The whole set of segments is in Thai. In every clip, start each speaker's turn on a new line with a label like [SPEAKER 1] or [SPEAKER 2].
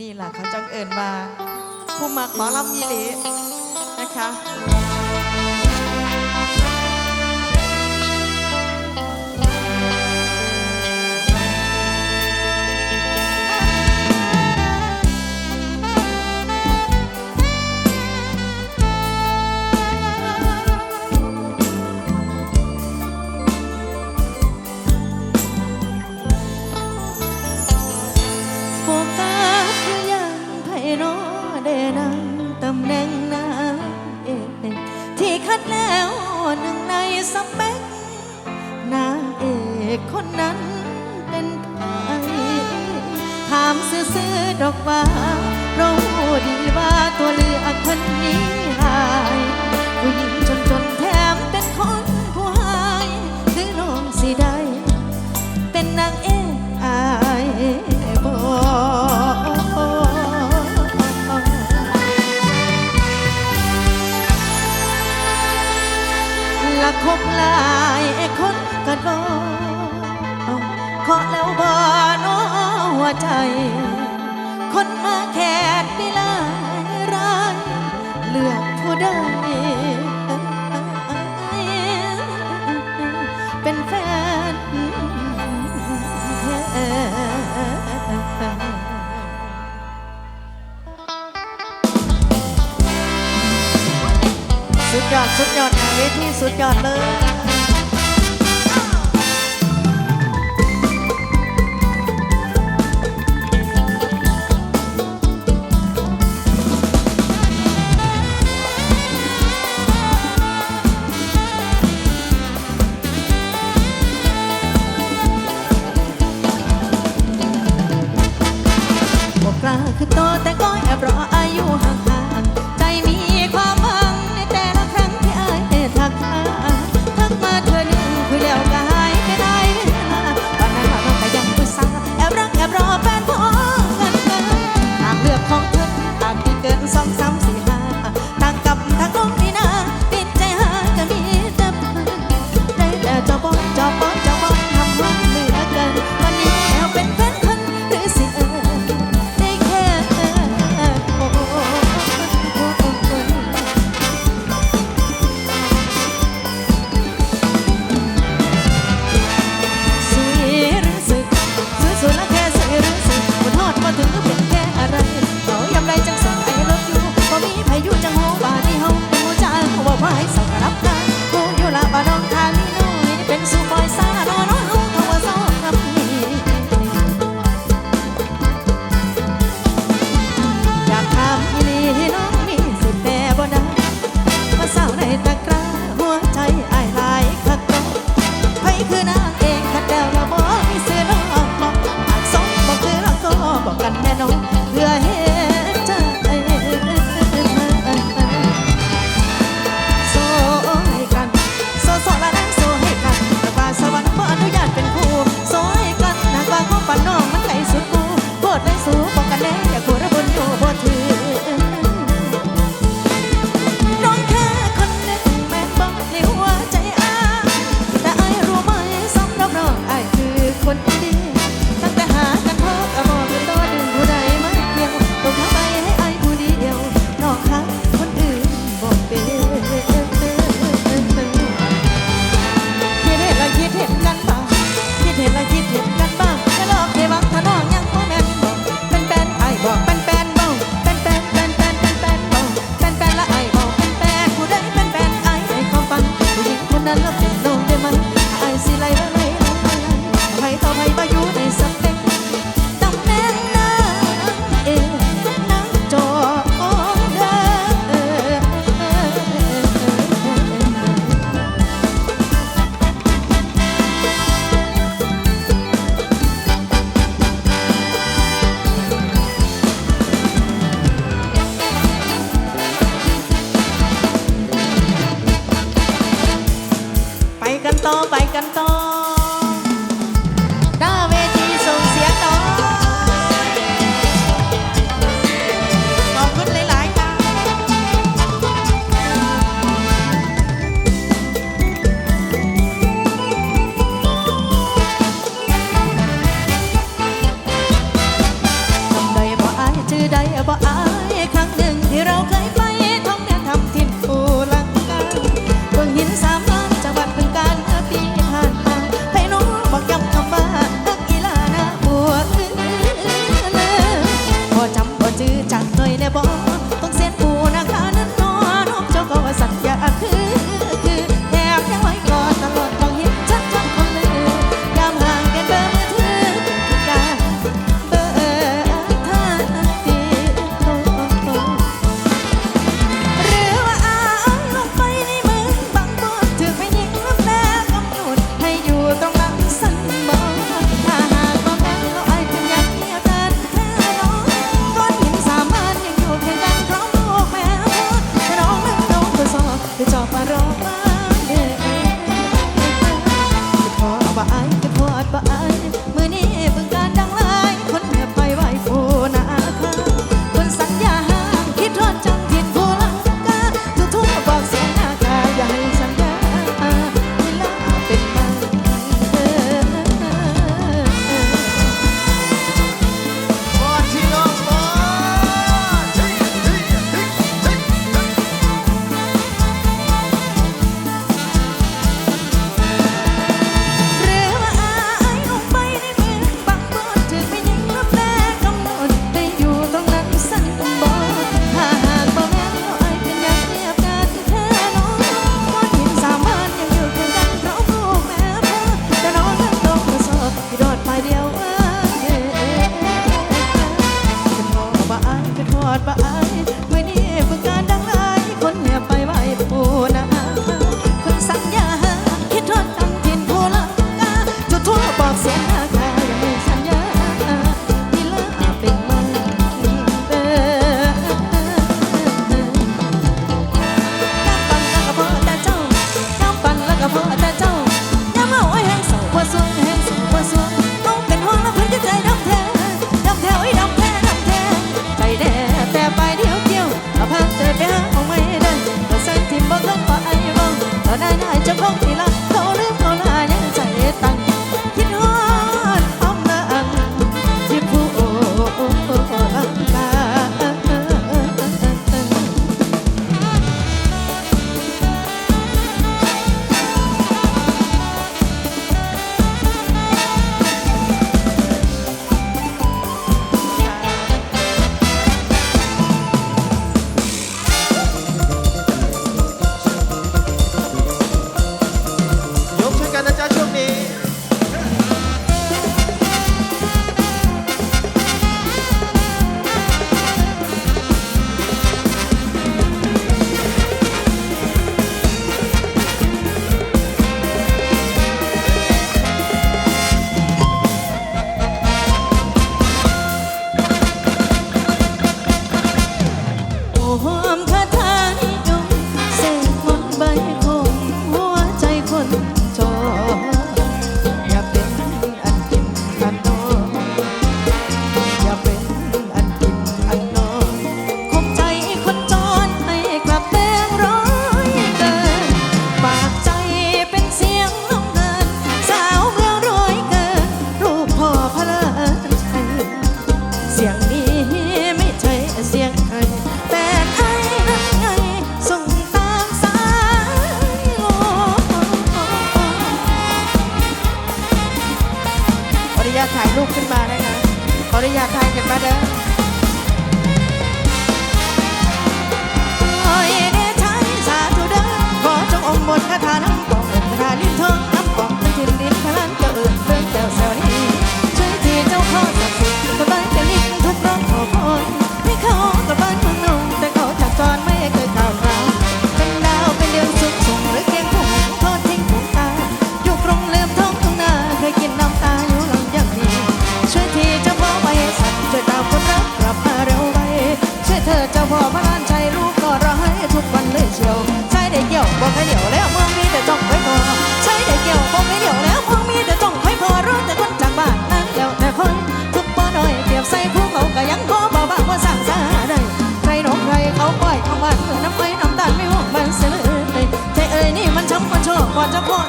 [SPEAKER 1] นี่แหละเขาจังเอิญมาผู้มักหมอลำยีหลีนะคะ
[SPEAKER 2] แล้วหนึ่งในสเปคนางเอกคนนั้นเป็นใครถามซื้อดอกว่าเราดีว่าตัวเลือกคนนี้หายผู้หญิงจนจนแถมเป็นคนผู้หายหรือน้
[SPEAKER 1] อ
[SPEAKER 2] งสิได้ เป็นนางเอกอายบอก บหลายคนกันบ่ขอแล้วบ่น้อหัวใจ คนมาแขกมีหลายรายเลือกผู้ใดเป็นแฟนแท้สุดยอดสุดยอด ทีสุ
[SPEAKER 1] ด
[SPEAKER 2] ยอดเลย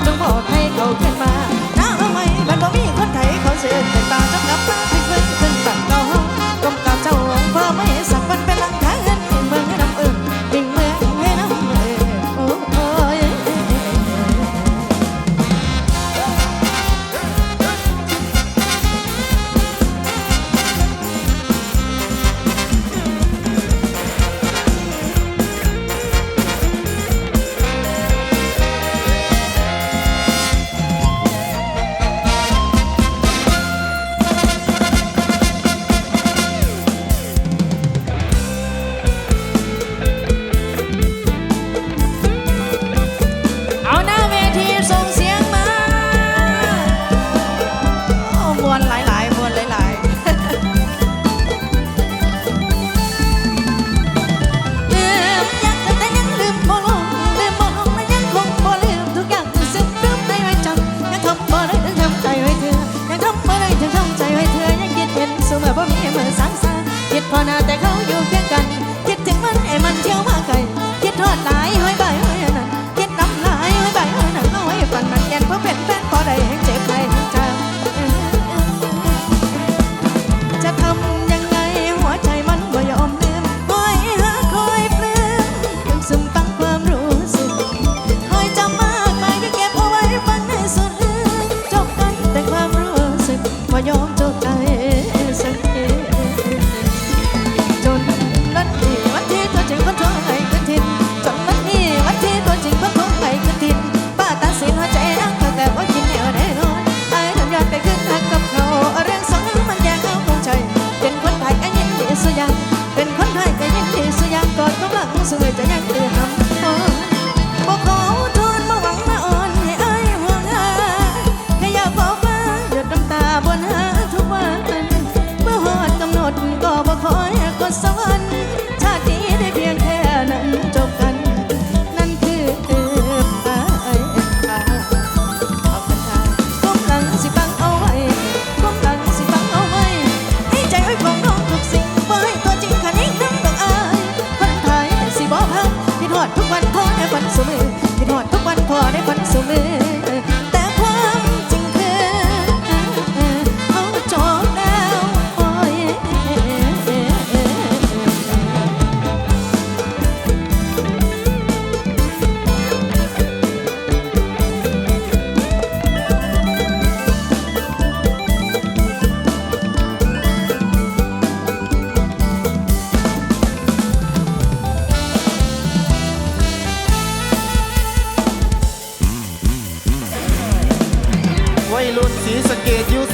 [SPEAKER 2] จงบอกให้เขาเขียนมาน้าเอาไม่มันบ่มีคนไทยเขาเสียแต่ตาจังกับมา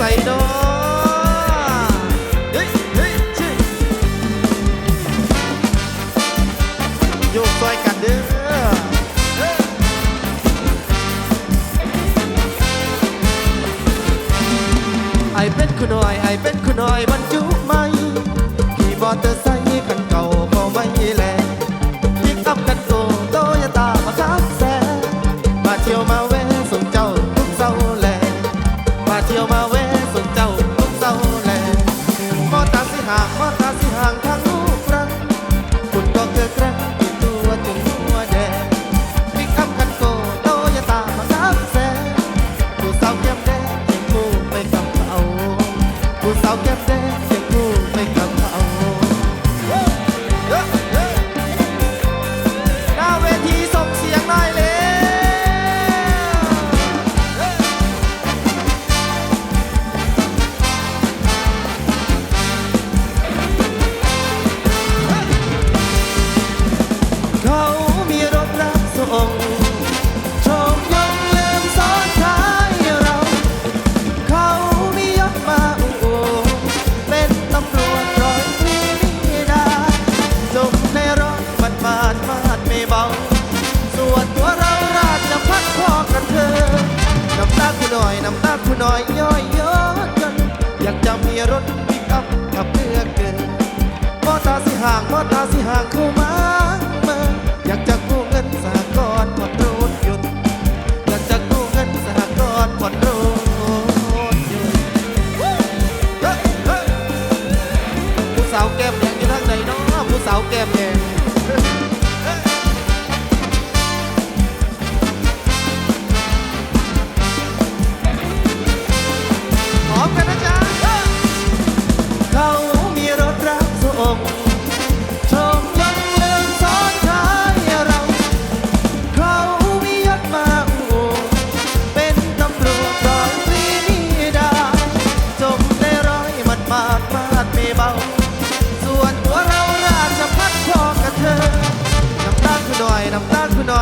[SPEAKER 2] I don't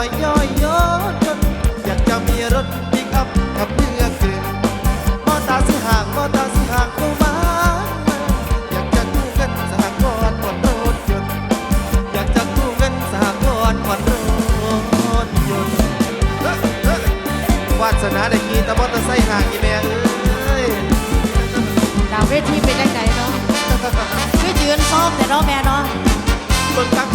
[SPEAKER 2] อย
[SPEAKER 3] ย่อยยอจนอยากจะมีรถปิกอัพขับเพื่อเกิอมอตาสิห่างมอตาสิห่างกูมาอยากจะกู้เงินสหกรณ์ผ่อนรถยนต์อยากจะกู้เงินสหกรณ์ผ่อนรถยนต์วาสนาได้ขี่ตามอเตอร์ไซห่างกีแม่เอ้ย
[SPEAKER 2] ดาวเวทีไปได้ไงเนาะคือยืนซ้อมแต่เนาะแม่เนาะ
[SPEAKER 3] เบิ่งคัก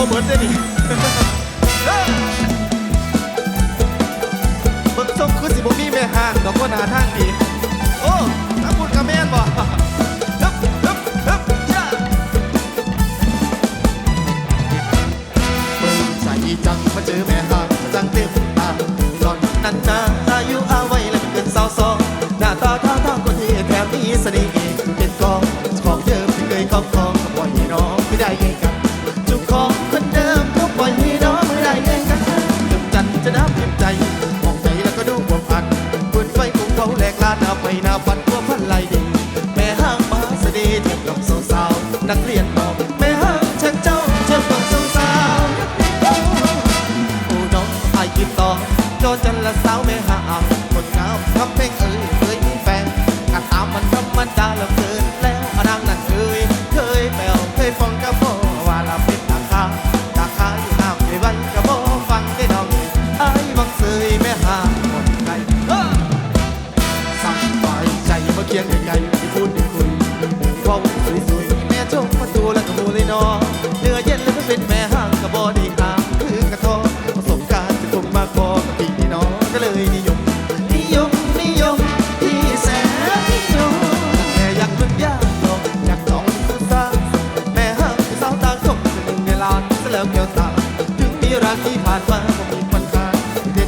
[SPEAKER 3] บ่เบิดได้นี่เบิ่งส้มคือสิบ่มีแม่ห่างดอกว่าน้าทางดี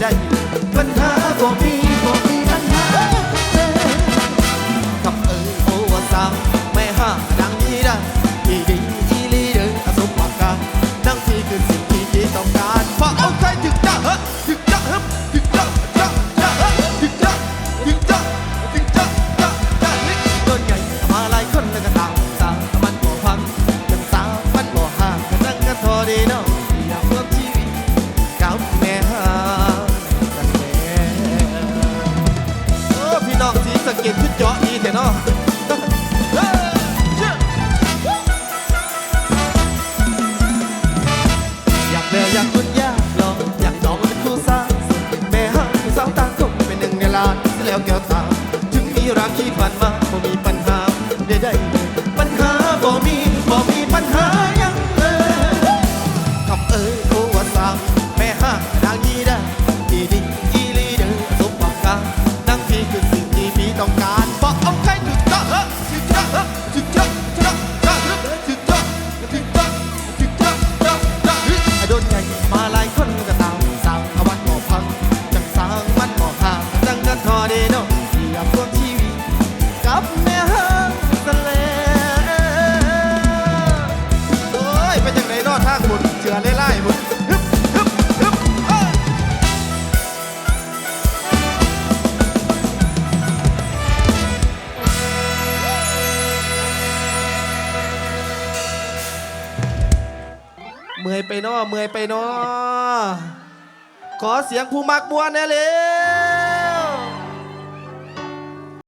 [SPEAKER 3] ได้ ปัญหาบ่มีบ่มีปัญหาคำเอ่ยโอวาสามแม่ห้าดังนี้ได้ที่ดีที่ลีเดอร์สมปากกานั่งที่คือสิ่งที่ต้องการเพราะ แก้วตา ถึงมีรักที่บัน ไปเนาะขอเสียงผู้มักบัวแน่เลย